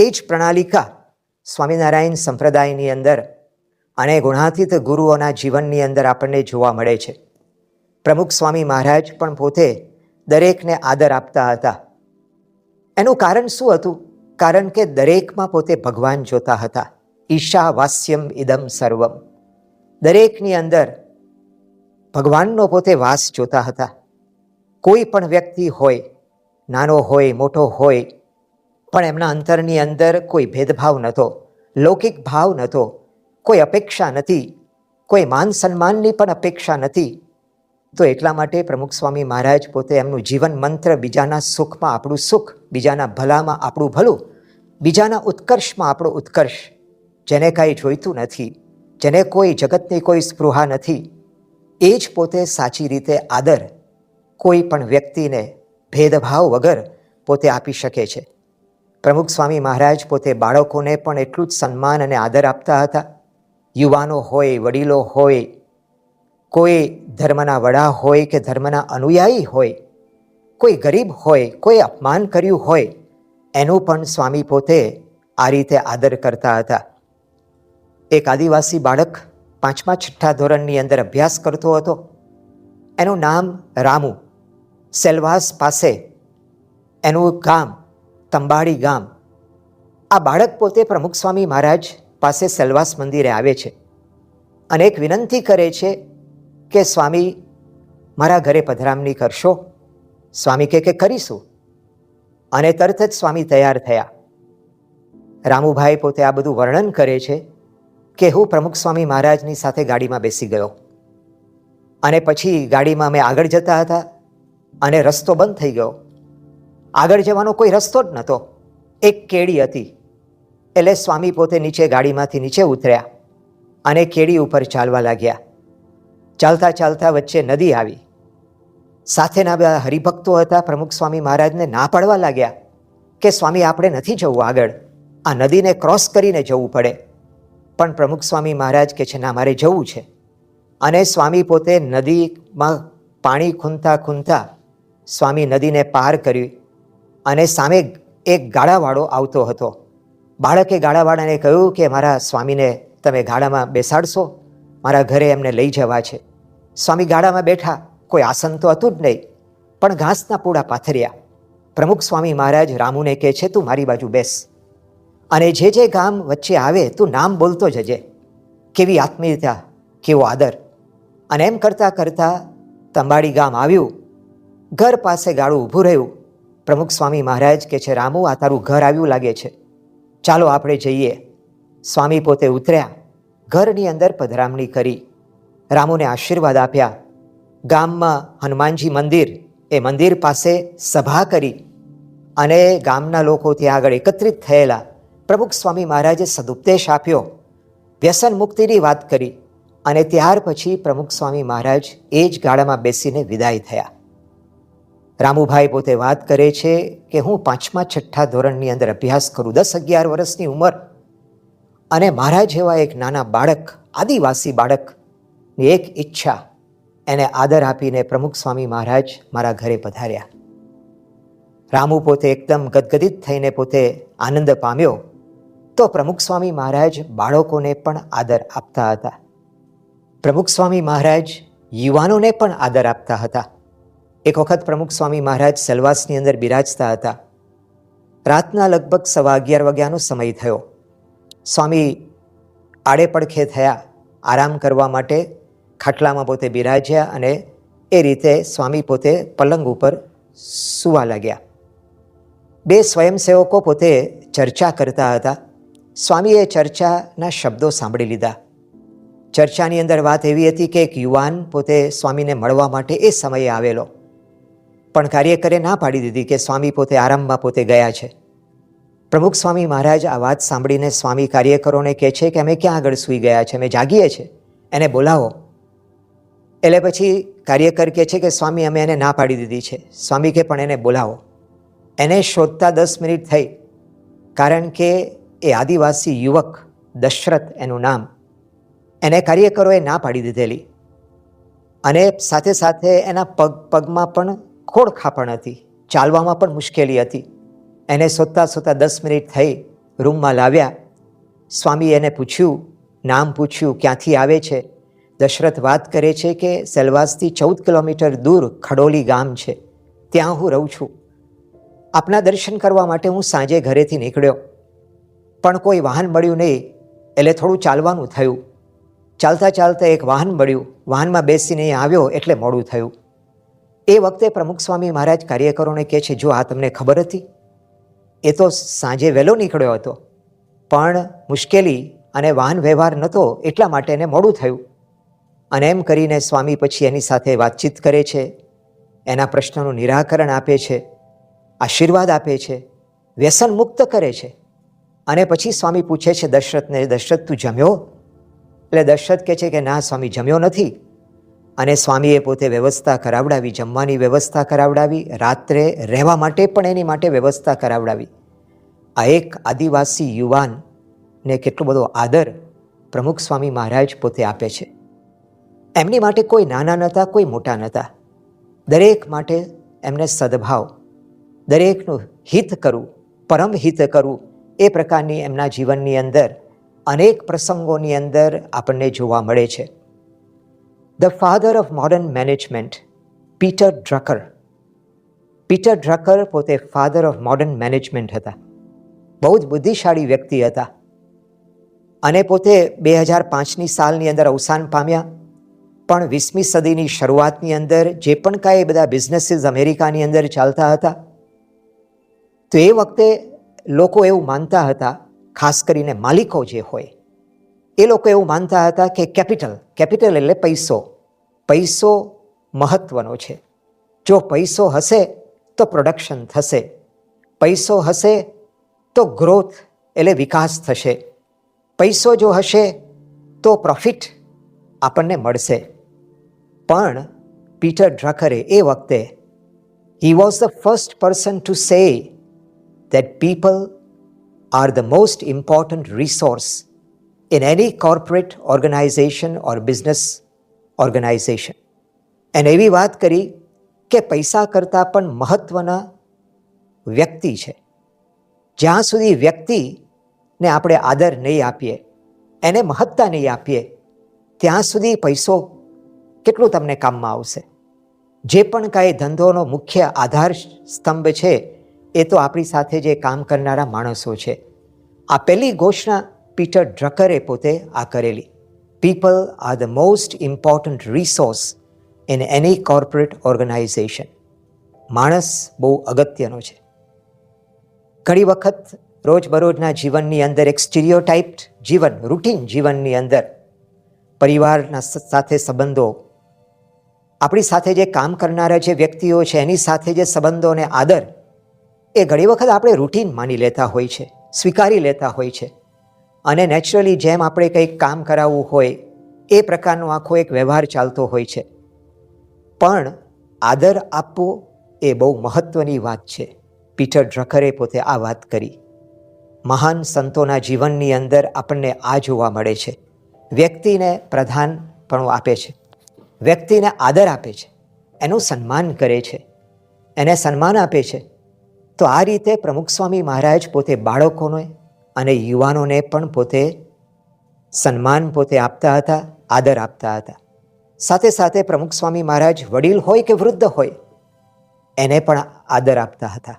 એ જ પ્રણાલિકા સ્વામિનારાયણ સંપ્રદાયની અંદર અને ગુણાતીત ગુરુઓના જીવનની અંદર આપણને જોવા મળે છે. પ્રમુખ સ્વામી મહારાજ પણ પોતે દરેકને આદર આપતા હતા. એનું કારણ શું હતું? કારણ કે દરેકમાં પોતે ભગવાન જોતા હતા. ઈશા વાસ્યમ ઇદમ સર્વમ. દરેકની અંદર ભગવાનનો પોતે વાસ જોતા હતા. કોઈ પણ વ્યક્તિ હોય, નાનો હોય, મોટો હોય પણ એમના અંતરની અંદર કોઈ ભેદભાવ નહોતો, લૌકિક ભાવ નહોતો, કોઈ અપેક્ષા નથી, કોઈ માન સન્માનની પણ અપેક્ષા નથી. તો એટલા માટે પ્રમુખ સ્વામી મહારાજ પોતે એમનું જીવન મંત્ર બીજાના સુખમાં આપણું સુખ, બીજાના ભલામાં આપણું ભલું, બીજાના ઉત્કર્ષમાં આપણો ઉત્કર્ષ. જેને કાંઈ જોઈતું નથી, જેને કોઈ જગતની કોઈ સ્પૃહા નથી, એ જ પોતે સાચી રીતે આદર કોઈ પણ વ્યક્તિને ભેદભાવ વગર પોતે આપી શકે છે. પ્રમુખ સ્વામી મહારાજ પોતે બાળકોને પણ એટલું જ સન્માન અને આદર આપતા હતા. યુવાનો હોય, વડીલો હોય, કોઈ ધર્મના વડા હોય કે ધર્મના અનુયાયી હોય, કોઈ ગરીબ હોય, કોઈ અપમાન કર્યું હોય, એનું પણ સ્વામી પોતે આ રીતે આદર કરતા હતા. એક આદિવાસી બાળક પાંચમા છઠ્ઠા ધોરણની અંદર અભ્યાસ કરતો હતો. એનું નામ રામુ. સેલવાસ પાસે એનું ગામ તંબાડી ગામ. આ બાળક પોતે પ્રમુખ સ્વામી મહારાજ પાસે સલવાસ મંદિરે આવે છે અને એક વિનંતી કરે છે કે, સ્વામી, મારા ઘરે પધરામણી કરશો? સ્વામી કે કે, કરીશું. અને તરત જ સ્વામી તૈયાર થયા. રામુભાઈ પોતે આ બધું વર્ણન કરે છે કે, હું પ્રમુખ સ્વામી મહારાજની સાથે ગાડીમાં બેસી ગયો. અને પછી ગાડીમાં અમે આગળ જતા હતા અને રસ્તો બંધ થઈ ગયો. આગળ જવાનો કોઈ રસ્તો જ નહોતો. એક કેડી હતી. એટલે સ્વામી પોતે નીચે ગાડીમાંથી નીચે ઉતર્યા અને કેડી ઉપર ચાલવા લાગ્યા. ચાલતા ચાલતા વચ્ચે નદી આવી. સાથેના બધા હરિભક્તો હતા પ્રમુખ સ્વામી મહારાજને ના પાડવા લાગ્યા કે સ્વામી આપણે નથી જવું આગળ. આ નદીને ક્રોસ કરીને જવું પડે. પણ પ્રમુખ સ્વામી મહારાજ કે છે ના, મારે જવું છે. અને સ્વામી પોતે નદીમાં પાણી ખૂંદતા ખૂંદતા સ્વામી નદીને પાર કરી અને સામે એક ગાડાવાળો આવતો હતો. બાળકે ગાડાવાળાને કહ્યું કે, મારા સ્વામીને તમે ગાડામાં બેસાડશો? મારા ઘરે એમને લઈ જવા છે. સ્વામી ગાડામાં બેઠા. કોઈ આસન તો હતું જ નહીં, પણ ઘાસના પૂળા પાથર્યા. પ્રમુખ સ્વામી મહારાજ રામુને કહે છે, તું મારી બાજુ બેસ. અને જે જે ગામ વચ્ચે આવે, તું નામ બોલતો જજે. કેવી આત્મીયતા, કેવો આદર. અને એમ કરતાં કરતાં તંબાડી ગામ આવ્યું. ઘર પાસે ગાડું ઊભું રહ્યું. પ્રમુખ સ્વામી મહારાજ કે છે, રામુ, આ તારું ઘર આવ્યું લાગે છે. ચાલો આપણે જઈએ. સ્વામી પોતે ઉતર્યા, ઘરની અંદર પધરામણી કરી. રામુને આશીર્વાદ આપ્યા. ગામમાં હનુમાનજી મંદિર, એ મંદિર પાસે સભા કરી અને ગામના લોકોથી આગળ એકત્રિત થયેલા. પ્રમુખ સ્વામી મહારાજે સદુપદેશ આપ્યો, વ્યસન મુક્તિની વાત કરી અને ત્યાર પછી પ્રમુખ સ્વામી મહારાજ એ જ ગાળામાં બેસીને વિદાય થયા. રામુભાઈ પોતે વાત કરે છે કે હું પાંચમા છઠ્ઠા ધોરણની અંદર અભ્યાસ કરું, દસ અગિયાર વર્ષની ઉંમર. અને મારા જેવા એક નાના બાળક, આદિવાસી બાળકની એક ઈચ્છા એને આદર આપીને પ્રમુખ સ્વામી મહારાજ મારા ઘરે પધાર્યા. રામુ પોતે એકદમ ગદગદિત થઈને પોતે આનંદ પામ્યો. તો પ્રમુખ સ્વામી મહારાજ બાળકોને પણ આદર આપતા હતા. પ્રમુખ સ્વામી મહારાજ યુવાનોને પણ આદર આપતા હતા. એક વખત પ્રમુખ સ્વામી મહારાજ સલવાસની અંદર બિરાજતા હતા. રાતના લગભગ સવા અગિયાર વાગ્યાનો સમય થયો. સ્વામી આડે પડખે થયા, આરામ કરવા માટે ખાટલામાં પોતે બિરાજ્યા અને એ રીતે સ્વામી પોતે પલંગ ઉપર સૂવા લાગ્યા. બે સ્વયંસેવકો પોતે ચર્ચા કરતા હતા. સ્વામીએ ચર્ચાના શબ્દો સાંભળી લીધા. ચર્ચાની અંદર વાત એવી હતી કે એક યુવાન પોતે સ્વામીને મળવા માટે એ સમયે આવેલો. પણ કાર્યકરે ના પાડી દીધી કે સ્વામી પોતે આરામમાં પોતે ગયા છે. પ્રમુખ સ્વામી મહારાજ આ વાત સાંભળીને સ્વામી કાર્યકરોને કહે છે કે અમે ક્યાં આગળ સૂઈ ગયા છે, અમે જાગીએ છીએ એને બોલાવો. એટલે પછી કાર્યકર કહે છે કે સ્વામી, અમે એને ના પાડી દીધી છે. સ્વામી કે પણ એને બોલાવો. એને શોધતા દસ મિનિટ થઈ. કારણ કે એ આદિવાસી યુવક દશરથ એનું નામ એને કાર્યકરોએ ના પાડી દીધેલી. અને સાથે સાથે એના પગ, પગમાં પણ ખોડ ખાપણ હતી. ચાલવામાં પણ મુશ્કેલી હતી. એને શોધતા શોધતા દસ મિનિટ થઈ રૂમમાં લાવ્યા. સ્વામી એને પૂછ્યું, નામ પૂછ્યું, ક્યાંથી આવે છે? દશરથ વાત કરે છે કે સેલવાસથી ચૌદ કિલોમીટર દૂર ખડોલી ગામ છે. ત્યાં હું રહું છું. આપના દર્શન કરવા માટે હું સાંજે ઘરેથી નીકળ્યો. પણ કોઈ વાહન મળ્યું નહીં, એટલે થોડું ચાલવાનું થયું. ચાલતા ચાલતા એક વાહન મળ્યું. વાહનમાં બેસીને આવ્યો એટલે મોડું થયું. એ વખતે પ્રમુખ સ્વામી મહારાજ કાર્યકરોને કહે છે, જો આ તમને ખબર હતી? એ તો સાંજે વહેલો નીકળ્યો હતો. પણ મુશ્કેલી અને વાહન વ્યવહાર નહોતો એટલા માટે એને મોડું થયું. અને એમ કરીને સ્વામી પછી એની સાથે વાતચીત કરે છે, એના પ્રશ્નનું નિરાકરણ આપે છે, આશીર્વાદ આપે છે, વ્યસન મુક્ત કરે છે. અને પછી સ્વામી પૂછે છે, દશરથને, દશરથ તું જમ્યો? એટલે દશરથ કહે છે કે, ના, સ્વામી જમ્યો નથી. અને સ્વામીએ પોતે વ્યવસ્થા કરાવડાવી, જમવાની વ્યવસ્થા કરાવડાવી, રાત્રે રહેવા માટે પણ એની માટે વ્યવસ્થા કરાવડાવી. આ એક આદિવાસી યુવાનને કેટલો બધો આદર પ્રમુખ સ્વામી મહારાજ પોતે આપે છે. એમની માટે કોઈ નાના નહોતા, કોઈ મોટા નહોતા. દરેક માટે એમને સદભાવ, દરેકનું હિત કરવું, પરમ હિત કરવું, એ પ્રકારની એમના જીવનની અંદર અનેક પ્રસંગોની અંદર આપણને જોવા મળે છે. The father of modern management Peter Drucker Peter Drucker પોતે ફાધર ઓફ મોડર્ન મેનેજમેન્ટ હતા. બહુ જ બુદ્ધિશાળી વ્યક્તિ હતા. અને પોતે બે હજાર પાંચની સાલની અંદર અવસાન પામ્યા. પણ વીસમી સદીની શરૂઆતની અંદર જે પણ કાંઈ બધા બિઝનેસીસ અમેરિકાની અંદર ચાલતા હતા, તો એ વખતે લોકો એવું માનતા હતા, ખાસ કરીને માલિકો જે હોય એ લોકો એવું માનતા હતા કે કેપિટલ કેપિટલ એટલે પૈસો. પૈસો મહત્વનો છે. જો પૈસો હશે તો પ્રોડક્શન થશે. પૈસો હશે તો ગ્રોથ એટલે વિકાસ થશે. પૈસો જો હશે તો પ્રોફિટ આપણને મળશે. પણ પીટર ડ્રકરે એ વખતે he was the first person to say that people are the most important resource in any corporate organization or business organization. એને એવી વાત કરી કે પૈસા કરતાં પણ મહત્ત્વના વ્યક્તિ છે. જ્યાં સુધી વ્યક્તિને આપણે આદર નહીં આપીએ, એને મહત્તા નહીં આપીએ, ત્યાં સુધી પૈસો કેટલું તમને કામમાં આવશે? જે પણ કાંઈ ધંધોનો મુખ્ય આધાર સ્તંભ છે, એ તો આપણી સાથે જે કામ કરનારા માણસો છે. આ પહેલી ઘોષણા પીટર ડ્રકરે પોતે આ કરેલી. People are the most important resource in any corporate organisation માણસ બહુ અગત્યનો છે. ઘણી વખત રોજબરોજના જીવનની અંદર એક સ્ટીરિયોટાઇપ્ડ જીવન રૂટીન જીવનની અંદર પરિવારના સાથે સંબંધો, આપણી સાથે જે કામ કરનારા જે વ્યક્તિઓ છે, એની સાથે જે સંબંધોને આદર, એ ઘણી વખત આપણે રૂટીન માની લેતા હોય છે, સ્વીકારી લેતા હોય છે. અને નેચરલી જેમ આપણે કંઈક કામ કરાવવું હોય, એ પ્રકારનો આખો એક વ્યવહાર ચાલતો હોય છે. પણ આદર આપવો એ બહુ મહત્ત્વની વાત છે. પીટર ડ્રકરે પોતે આ વાત કરી. મહાન સંતોના જીવનની અંદર આપણને આ જોવા મળે છે. વ્યક્તિને પ્રધાનપણું આપે છે. વ્યક્તિને આદર આપે છે. એનું સન્માન કરે છે. એને સન્માન આપે છે. તો આ રીતે પ્રમુખ સ્વામી મહારાજ પોતે બાળકોને અને યુવાનોને પણ પોતે સન્માન પોતે આપતા હતા, આદર આપતા હતા. સાથે સાથે પ્રમુખ સ્વામી મહારાજ વડીલ હોય કે વૃદ્ધ હોય, એને પણ આદર આપતા હતા.